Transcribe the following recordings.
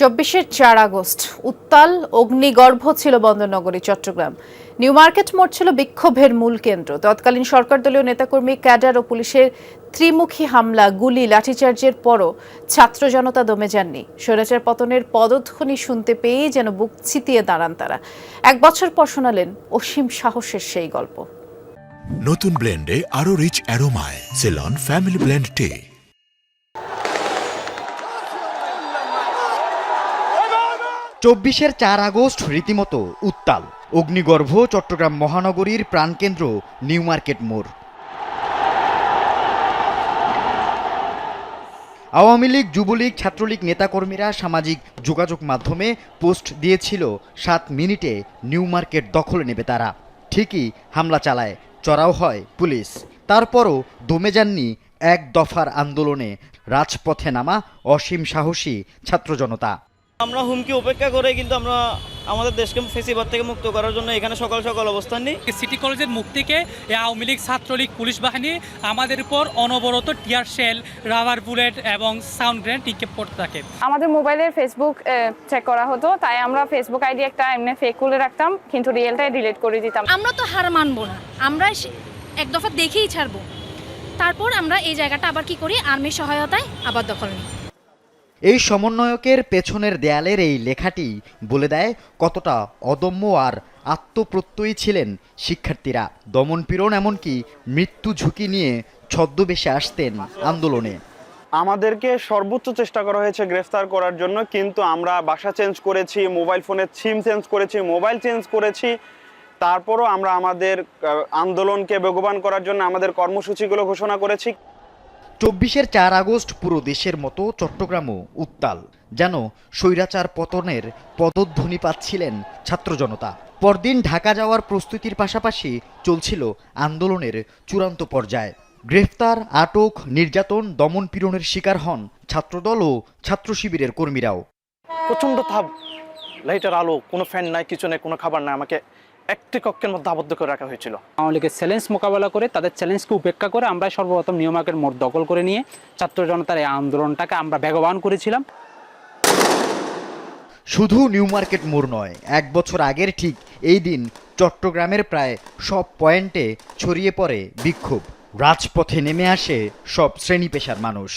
চব্বিশের চার আগস্ট, উত্তাল অগ্নিগর্ভ ছিল বন্দরনগরী, চট্টগ্রাম। নিউ মার্কেট মোড় ছিল বিক্ষোভের মূল কেন্দ্র। তৎকালীন সরকার দলীয় নেতাকর্মী, ক্যাডার ও পুলিশের ত্রিমুখী হামলা, গুলি, লাঠিচার্জের পরও ছাত্র জনতা দমে যাননি। স্বৈরাচার পতনের পদধ্বনি শুনতে পেয়েই যেন বুক ছিতিয়ে দাঁড়ান তারা। এক বছর পর শোনালেন অসীম সাহসের সেই গল্প। নতুন ব্লেন্ডে আরও রিচ অ্যারোমায় সেলন ফ্যামিলি ব্লেন্ড টে চব্বিশের চার আগস্ট রীতিমতো উত্তাল। অগ্নিগর্ভ, চট্টগ্রাম মহানগরীর প্রাণকেন্দ্র, নিউ মার্কেট মোড়। আওয়ামী লীগ, যুবলীগ, ছাত্রলীগ নেতাকর্মীরা সামাজিক যোগাযোগ মাধ্যমে পোস্ট দিয়েছিল, সাত মিনিটে নিউ মার্কেট দখলে নেবে তারা। ঠিকই হামলা চালায়, চড়াও হয় পুলিশ। তারপরও দমে যাননি এক দফার আন্দোলনে। রাজপথে নামা অসীম সাহসী ছাত্র জনতা আমরা হুমকি উপেক্ষা করে কিন্তু আমরা আমাদের দেশকে ফেসিবাদ থেকে মুক্ত করার জন্য এখানে সকাল সকাল অবস্থান নিই। সিটি কলেজের মুক্তিকে আওয়ামী লীগ ছাত্রলীগ পুলিশ বাহিনী আমাদের উপর অনবরত টিয়ার শেল রাবার বুলেট এবং সাউন্ড গ্রেনেড নিক্ষেপ করতে থাকে। আমাদের মোবাইলের ফেসবুক চেক করা হতো তাই আমরা ফেসবুক আইডি একটা এমনি ফেক খুলে রাখতাম কিন্তু রিয়েলটাই ডিলিট করে দিতাম। আমরা তো হার মানবো না আমরা এক দফা দেখেই ছাড়বো। তারপর আমরা এই জায়গাটা আবার কি করি? আর্মির সহায়তায় আবার দখল নিই। এই সমন্বয়কের পেছনের দেয়ালের এই লেখাটি বলে দেয় কতটা অদম্য আর আত্মপ্রত্যয়ী ছিলেন শিক্ষার্থীরা। দমনপীড়ন এমনকি মৃত্যু ঝুঁকি নিয়ে ছদ্মবেশে আসতেন আন্দোলনে। আমাদেরকে সর্বোচ্চ চেষ্টা করা হয়েছে গ্রেফতার করার জন্য, কিন্তু আমরা বাসা চেঞ্জ করেছি, মোবাইল ফোনের সিম চেঞ্জ করেছি, মোবাইল চেঞ্জ করেছি। তারপরও আমরা আমাদের আন্দোলনকে বেগবান করার জন্য আমাদের কর্মসূচিগুলো ঘোষণা করেছি। চব্বিশের চার আগস্ট পুরো দেশের মতো চট্টগ্রামও উত্তাল, যেন স্বৈরাচার পতনের পদধ্বনি পাচ্ছিলেন ছাত্র জনতা। পরদিন ঢাকা যাওয়ার প্রস্তুতির পাশাপাশি চলছিল আন্দোলনের চূড়ান্ত পর্যায়ে। গ্রেফতার, আটক, নির্যাতন, দমন পীড়নের শিকার হন ছাত্রদল ও ছাত্র শিবিরের কর্মীরাও। প্রচণ্ড তাপ, লাইটার আলো, কোনো ফ্যান নাই, কিছু নেই, কোনো খাবার নাই, আমাকে একটি কক্ষের মধ্যে আবদ্ধ করে রাখা হয়েছিল। আওয়ামী লীগের চ্যালেঞ্জ মোকাবেলা করে তাদের চ্যালেঞ্জকে উপেক্ষা করে আমরা সর্বপ্রথম নিয়মাকের মোট দখল করে নিয়ে ছাত্র জনতার এই আন্দোলনটাকে আমরা বেগবান করেছিলাম। শুধু নিউ মার্কেট মোড় নয় এক বছর আগের ঠিক এই দিন চট্টগ্রামের প্রায় সব পয়েন্টে ছড়িয়ে পড়ে বিক্ষোভ। রাজপথে নেমে আসে সব শ্রেণি পেশার মানুষ।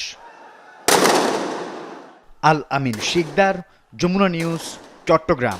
আল আমিন শিকদার যমুনা নিউজ চট্টগ্রাম।